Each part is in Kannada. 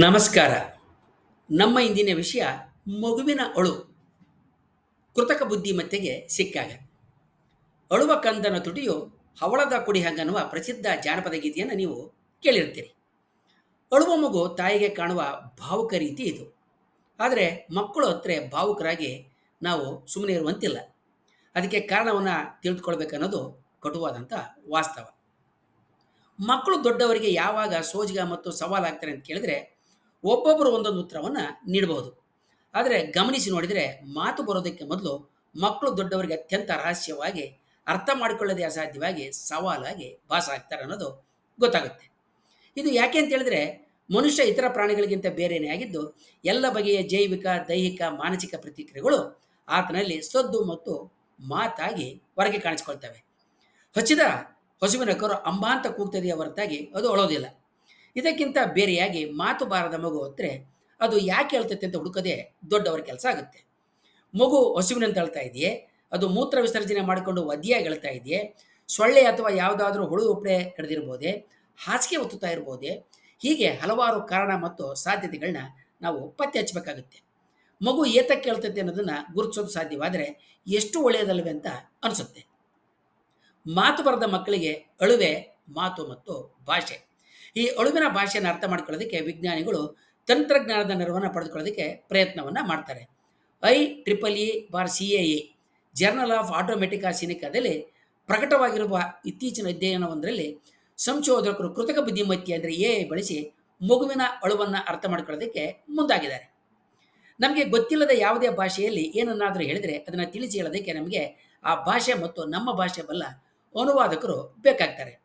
ನಮಸ್ಕಾರ. ನಮ್ಮ ಇಂದಿನ ವಿಷಯ ಮಗುವಿನ ಅಳು. ಕೃತಕ ಬುದ್ಧಿಮತ್ತೆಗೆ ಸಿಕ್ಕಾಗ. ಅಳುವ ಕಂದನ ತುಟಿಯು ಹವಳದ ಕುಡಿ ಹಂಗನ್ನುವ ಪ್ರಸಿದ್ಧ ಜಾನಪದ ಗೀತೆಯನ್ನು ನೀವು ಕೇಳಿರ್ತೀರಿ. ಅಳುವ ಮಗು ತಾಯಿಗೆ ಕಾಣುವ ಭಾವುಕ ರೀತಿ ಇದು. ಆದರೆ ಮಕ್ಕಳು ಹತ್ರ ಭಾವುಕರಾಗಿ ನಾವು ಸುಮ್ಮನೆ ಇರುವಂತಿಲ್ಲ. ಅದಕ್ಕೆ ಕಾರಣವನ್ನು ತಿಳಿದುಕೊಳ್ಬೇಕನ್ನೋದು ಕಟುವಾದಂಥ ವಾಸ್ತವ. ಮಕ್ಕಳು ದೊಡ್ಡವರಿಗೆ ಯಾವಾಗ ಸೋಜಿಗ ಮತ್ತು ಸವಾಲಾಗ್ತಾರೆ ಅಂತ ಕೇಳಿದ್ರೆ ಒಬ್ಬೊಬ್ಬರು ಒಂದೊಂದು ಉತ್ತರವನ್ನು ನೀಡಬಹುದು. ಆದರೆ ಗಮನಿಸಿ ನೋಡಿದರೆ ಮಾತು ಬರೋದಕ್ಕೆ ಮೊದಲು ಮಕ್ಕಳು ದೊಡ್ಡವರಿಗೆ ಅತ್ಯಂತ ರಹಸ್ಯವಾಗಿ, ಅರ್ಥ ಮಾಡಿಕೊಳ್ಳದೆ ಅಸಾಧ್ಯವಾಗಿ ಸವಾಲಾಗಿ ಭಾಸ ಆಗ್ತಾರೆ ಅನ್ನೋದು ಗೊತ್ತಾಗುತ್ತೆ. ಇದು ಯಾಕೆ ಅಂತ ಹೇಳಿದ್ರೆ ಮನುಷ್ಯ ಇತರ ಪ್ರಾಣಿಗಳಿಗಿಂತ ಬೇರೆಯೇ ಆಗಿದ್ದು, ಎಲ್ಲ ಬಗೆಯ ಜೈವಿಕ, ದೈಹಿಕ, ಮಾನಸಿಕ ಪ್ರತಿಕ್ರಿಯೆಗಳು ಆತನಲ್ಲಿ ಸದ್ದು ಮತ್ತು ಮಾತಾಗಿ ಹೊರಗೆ ಕಾಣಿಸ್ಕೊಳ್ತವೆ. ಹಚ್ಚಿದ ಹಸುವಿನ ಕರು ಅಂಬಾಂತ ಕೂಗ್ತದೆಯ ಹೊರತಾಗಿ ಅದು ಅಳೋದಿಲ್ಲ. ಇದಕ್ಕಿಂತ ಬೇರೆಯಾಗಿ ಮಾತು ಬಾರದ ಮಗು ಹೊತ್ತರೆ ಅದು ಯಾಕೆ ಹೇಳ್ತೈತೆ ಅಂತ ಹುಡುಕದೆ ದೊಡ್ಡವರ ಕೆಲಸ ಆಗುತ್ತೆ. ಮಗು ಹಸುವಿನಂತ ಹೇಳ್ತಾ ಇದೆಯೇ? ಅದು ಮೂತ್ರ ವಿಸರ್ಜನೆ ಮಾಡಿಕೊಂಡು ವದಿಯಾಗಿ ಹೇಳ್ತಾ ಇದೆಯೇ? ಸೊಳ್ಳೆ ಅಥವಾ ಯಾವುದಾದ್ರೂ ಹುಳು ಉಪ್ಪಳೆ ಕಡ್ದಿರ್ಬೋದೇ? ಹಾಸಿಗೆ ಒತ್ತುತ್ತಾ ಇರ್ಬೋದೇ? ಹೀಗೆ ಹಲವಾರು ಕಾರಣ ಮತ್ತು ಸಾಧ್ಯತೆಗಳನ್ನ ನಾವು ಪತ್ತೆ ಹಚ್ಚಬೇಕಾಗುತ್ತೆ. ಮಗು ಏತಕ್ಕೆ ಹೇಳ್ತೈತೆ ಅನ್ನೋದನ್ನ ಗುರುತಿಸೋದು ಸಾಧ್ಯವಾದರೆ ಎಷ್ಟು ಒಳ್ಳೆಯದಲ್ವೇ ಅಂತ ಅನಿಸುತ್ತೆ. ಮಾತು ಬರೆದ ಮಕ್ಕಳಿಗೆ ಅಳುವೆ, ಮಾತು ಮತ್ತು ಭಾಷೆ. ಈ ಅಳುವಿನ ಭಾಷೆಯನ್ನು ಅರ್ಥ ಮಾಡ್ಕೊಳ್ಳೋದಕ್ಕೆ ವಿಜ್ಞಾನಿಗಳು ತಂತ್ರಜ್ಞಾನದ ನೆರವನ್ನು ಪಡೆದುಕೊಳ್ಳೋದಕ್ಕೆ ಪ್ರಯತ್ನವನ್ನು ಮಾಡ್ತಾರೆ. I, triple E bar C A A, journal of automatic ಸಿನಿಕಾದಲ್ಲಿ ಪ್ರಕಟವಾಗಿರುವ ಇತ್ತೀಚಿನ ಅಧ್ಯಯನವೊಂದರಲ್ಲಿ ಸಂಶೋಧಕರು ಕೃತಕ ಬುದ್ಧಿಮತ್ತೆ ಅಂದರೆ ಎ ಬಳಸಿ ಮಗುವಿನ ಅಳುವನ್ನು ಅರ್ಥ ಮಾಡ್ಕೊಳ್ಳೋದಕ್ಕೆ ಮುಂದಾಗಿದ್ದಾರೆ. ನಮಗೆ ಗೊತ್ತಿಲ್ಲದ ಯಾವುದೇ ಭಾಷೆಯಲ್ಲಿ ಏನನ್ನಾದರೂ ಹೇಳಿದರೆ ಅದನ್ನು ತಿಳಿಸಿ ಹೇಳೋದಕ್ಕೆ ನಮಗೆ ಆ ಭಾಷೆ ಮತ್ತು ನಮ್ಮ ಭಾಷೆ ಬಲ್ಲ ಅನುವಾದಕರು ಬೇಕಾಗ್ತಾರೆ.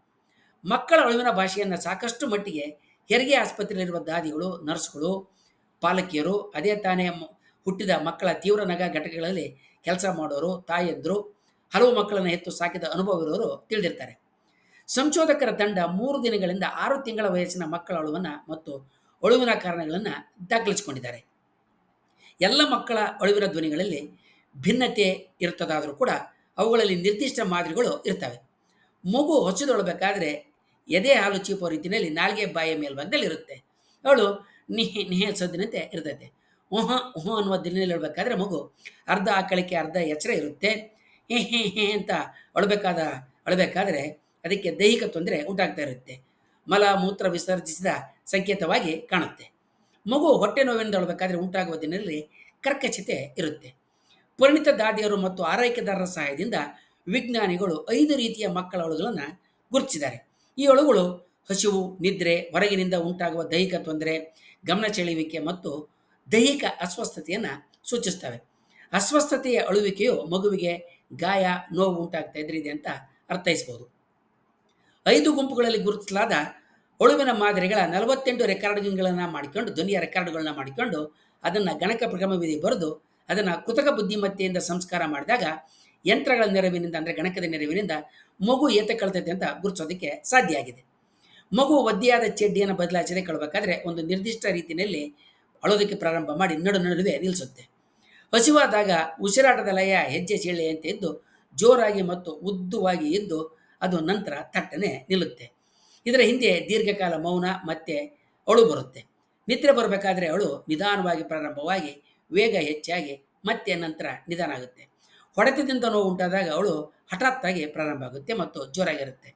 ಮಕ್ಕಳ ಅಳುವಿನ ಭಾಷೆಯನ್ನು ಸಾಕಷ್ಟು ಮಟ್ಟಿಗೆ ಹೆರಿಗೆ ಆಸ್ಪತ್ರೆಯಲ್ಲಿರುವ ದಾದಿಗಳು, ನರ್ಸ್ಗಳು, ಪಾಲಕಿಯರು, ಅದೇ ತಾನೇ ಹುಟ್ಟಿದ ಮಕ್ಕಳ ತೀವ್ರ ನಗ ಘಟಕಗಳಲ್ಲಿ ಕೆಲಸ ಮಾಡೋರು, ತಾಯಂದರು, ಹಲವು ಮಕ್ಕಳನ್ನು ಹೆತ್ತು ಸಾಕಿದ ಅನುಭವ ಇರೋರು ತಿಳಿದಿರ್ತಾರೆ. ಸಂಶೋಧಕರ ತಂಡ ಮೂರು ದಿನಗಳಿಂದ ಆರು ತಿಂಗಳ ವಯಸ್ಸಿನ ಮಕ್ಕಳ ಅಳುವನ್ನು ಮತ್ತು ಅಳುವಿನ ಕಾರಣಗಳನ್ನು ದಾಖಲಿಸಿಕೊಂಡಿದ್ದಾರೆ. ಎಲ್ಲ ಮಕ್ಕಳ ಅಳುವಿನ ಧ್ವನಿಗಳಲ್ಲಿ ಭಿನ್ನತೆ ಇರ್ತದಾದರೂ ಕೂಡ ಅವುಗಳಲ್ಲಿ ನಿರ್ದಿಷ್ಟ ಮಾದರಿಗಳು ಇರ್ತವೆ. ಮಗು ಹೊಸದೊಳಬೇಕಾದ್ರೆ ಎದೆ ಹಾಲು ಚೀಪೋ ರೀತಿಯಲ್ಲಿ ನಾಲ್ಗೆ ಬಾಯಿಯ ಮೇಲ್ಭಾಗದಲ್ಲಿ ಇರುತ್ತೆ. ಅವಳು ನಿಹೆ ನಿಹೆ ಸದ್ದಿನಂತೆ ಇರ್ತೈತೆ. ಊಹ ಊಹ ಅನ್ನುವ ದಿನದಲ್ಲಿ ಹೇಳ್ಬೇಕಾದ್ರೆ ಮಗು ಅರ್ಧ ಆಕಳಿಕೆ, ಅರ್ಧ ಎಚ್ಚರ ಇರುತ್ತೆ. ಹೇ ಹೇ ಹೇ ಅಂತ ಅಳಬೇಕಾದ, ಅಳಬೇಕಾದ್ರೆ ಅದಕ್ಕೆ ದೈಹಿಕ ತೊಂದರೆ ಉಂಟಾಗ್ತಾ ಇರುತ್ತೆ. ಮಲ, ಮೂತ್ರ ವಿಸರ್ಜಿಸಿದ ಸಂಕೇತವಾಗಿ ಕಾಣುತ್ತೆ. ಮಗು ಹೊಟ್ಟೆ ನೋವಿನಿಂದ ಅಳಬೇಕಾದ್ರೆ ಉಂಟಾಗುವ ದಿನದಲ್ಲಿ ಕರ್ಕಶತೆ ಇರುತ್ತೆ. ಪರಿಣಿತ ದಾದಿಯರು ಮತ್ತು ಆರೈಕೆದಾರರ ಸಹಾಯದಿಂದ ವಿಜ್ಞಾನಿಗಳು ಐದು ರೀತಿಯ ಮಕ್ಕಳ ಅಳುಗಳನ್ನು ಗುರುತಿಸಿದ್ದಾರೆ. ಈ ಅಳುಗಳು ಹಸಿವು, ನಿದ್ರೆ, ಹೊರಗಿನಿಂದ ಉಂಟಾಗುವ ದೈಹಿಕ ತೊಂದರೆ, ಗಮನ ಸೆಳೆಯುವಿಕೆ ಮತ್ತು ದೈಹಿಕ ಅಸ್ವಸ್ಥತೆಯನ್ನು ಸೂಚಿಸ್ತವೆ ಅಸ್ವಸ್ಥತೆಯ ಅಳುವಿಕೆಯು ಮಗುವಿಗೆ ಗಾಯ, ನೋವು ಉಂಟಾಗ್ತಾ ಇದ್ರಿದೆ ಅಂತ ಅರ್ಥೈಸ್ಬೋದು ಐದು ಗುಂಪುಗಳಲ್ಲಿ ಗುರುತಿಸಲಾದ ಅಳುವಿನ ಮಾದರಿಗಳ ನಲವತ್ತೆಂಟು ರೆಕಾರ್ಡಿಂಗ್ಗಳನ್ನು ಮಾಡಿಕೊಂಡು, ಧ್ವನಿಯ ರೆಕಾರ್ಡ್ಗಳನ್ನ ಮಾಡಿಕೊಂಡು ಅದನ್ನು ಗಣಕ ಪ್ರಗಮವಿಧಿ ಬರೆದು ಅದನ್ನು ಕೃತಕ ಬುದ್ಧಿಮತ್ತೆಯಿಂದ ಸಂಸ್ಕಾರ ಮಾಡಿದಾಗ ಯಂತ್ರಗಳ ನೆರವಿನಿಂದ, ಅಂದರೆ ಗಣಕದ ನೆರವಿನಿಂದ ಮಗು ಏತ ಕಳ್ತೈತೆ ಅಂತ ಗುರುತಿಸೋದಕ್ಕೆ ಸಾಧ್ಯ ಆಗಿದೆ. ಮಗು ಒದ್ದೆಯಾದ ಚಡ್ಡಿಯನ್ನು ಬದಲಾಯಿಸದೆ ಕಳ್ಬೇಕಾದ್ರೆ ಒಂದು ನಿರ್ದಿಷ್ಟ ರೀತಿಯಲ್ಲಿ ಅಳೋದಕ್ಕೆ ಪ್ರಾರಂಭ ಮಾಡಿ ನಡು ನಡುವೆ ನಿಲ್ಲಿಸುತ್ತೆ ಹಸಿವಾದಾಗ ಉಸಿರಾಟದ ಲಯ ಹೆಜ್ಜೆ ಸೀಳೆಯಂತೆ ಇದ್ದು ಜೋರಾಗಿ ಮತ್ತು ಉದ್ದುವಾಗಿ ಇದ್ದು ಅದು ನಂತರ ತಟ್ಟನೆ ನಿಲ್ಲುತ್ತೆ. ಇದರ ಹಿಂದೆ ದೀರ್ಘಕಾಲ ಮೌನ ಮತ್ತೆ ಅಳು ಬರುತ್ತೆ. ನಿದ್ರೆ ಬರಬೇಕಾದ್ರೆ ಅಳು ನಿಧಾನವಾಗಿ ಪ್ರಾರಂಭವಾಗಿ, ವೇಗ ಹೆಚ್ಚಾಗಿ ಮತ್ತೆ ನಂತರ ನಿಧಾನ ಆಗುತ್ತೆ. ಹೊಡೆತದಿಂದ ನೋವು ಉಂಟಾದಾಗ ಅವಳು ಹಠಾತ್ತಾಗಿ ಪ್ರಾರಂಭ ಆಗುತ್ತೆ ಮತ್ತು ಜೋರಾಗಿರುತ್ತೆ.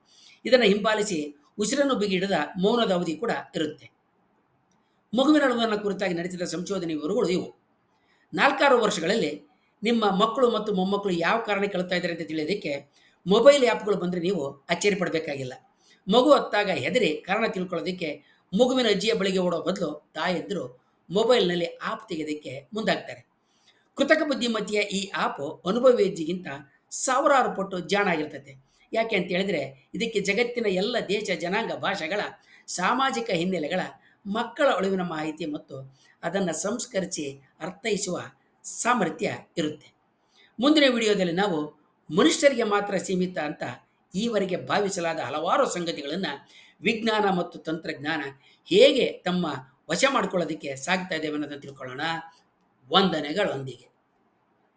ಇದನ್ನು ಹಿಂಬಾಲಿಸಿ ಉಸಿರನ್ನು ಬಿಗಿಡದ ಮೌನದ ಅವಧಿ ಕೂಡ ಇರುತ್ತೆ. ಮಗುವಿನ ಅಳುವನ್ನು ಕುರಿತಾಗಿ ನಡೆಸಿದ ಸಂಶೋಧನೆ ವಿವರಗಳು ಇವು. ನಾಲ್ಕಾರು ವರ್ಷಗಳಲ್ಲಿ ನಿಮ್ಮ ಮಕ್ಕಳು ಮತ್ತು ಮೊಮ್ಮಕ್ಕಳು ಯಾವ ಕಾರಣಕ್ಕೆ ಕೇಳ್ತಾ ಇದ್ದಾರೆ ಅಂತ ತಿಳಿಯೋದಕ್ಕೆ ಮೊಬೈಲ್ ಆ್ಯಪ್ಗಳು ಬಂದರೆ ನೀವು ಅಚ್ಚರಿ ಪಡಬೇಕಾಗಿಲ್ಲ. ಮಗು ಹೊತ್ತಾಗ ಹೆದರಿ ಕಾರಣ ತಿಳ್ಕೊಳ್ಳೋದಕ್ಕೆ ಮಗುವಿನ ಅಜ್ಜಿಯ ಬಳಿಗೆ ಓಡೋ ಬದಲು ತಾಯಂದಿರು ಮೊಬೈಲ್ನಲ್ಲಿ ಆಪ್ ತೆಗೆಯೋದಕ್ಕೆ ಮುಂದಾಗ್ತಾರೆ. ಕೃತಕ ಬುದ್ಧಿಮತ್ತೆಯ ಈ ಆಪ್ ಅನುಭವಿ ಸಾವಿರಾರು ಪಟ್ಟು ಜಾಣ ಆಗಿರ್ತೈತೆ. ಯಾಕೆ ಅಂತ ಹೇಳಿದ್ರೆ, ಇದಕ್ಕೆ ಜಗತ್ತಿನ ಎಲ್ಲ ದೇಶ ಜನಾಂಗ ಭಾಷೆಗಳ ಸಾಮಾಜಿಕ ಹಿನ್ನೆಲೆಗಳ ಮಕ್ಕಳ ಅಳಿವಿನ ಮಾಹಿತಿ ಮತ್ತು ಅದನ್ನು ಸಂಸ್ಕರಿಸಿ ಅರ್ಥೈಸುವ ಸಾಮರ್ಥ್ಯ ಇರುತ್ತೆ. ಮುಂದಿನ ವಿಡಿಯೋದಲ್ಲಿ ನಾವು ಮನುಷ್ಯರಿಗೆ ಮಾತ್ರ ಸೀಮಿತ ಅಂತ ಈವರೆಗೆ ಭಾವಿಸಲಾದ ಹಲವಾರು ಸಂಗತಿಗಳನ್ನು ವಿಜ್ಞಾನ ಮತ್ತು ತಂತ್ರಜ್ಞಾನ ಹೇಗೆ ತಮ್ಮ ವಶ ಮಾಡ್ಕೊಳ್ಳೋದಕ್ಕೆ ಸಾಗ್ತಾ ಇದ್ದೇವೆ ಅನ್ನೋದನ್ನು ತಿಳ್ಕೊಳ್ಳೋಣ. ವಂದನೆಗಳೊಂದಿಗೆ.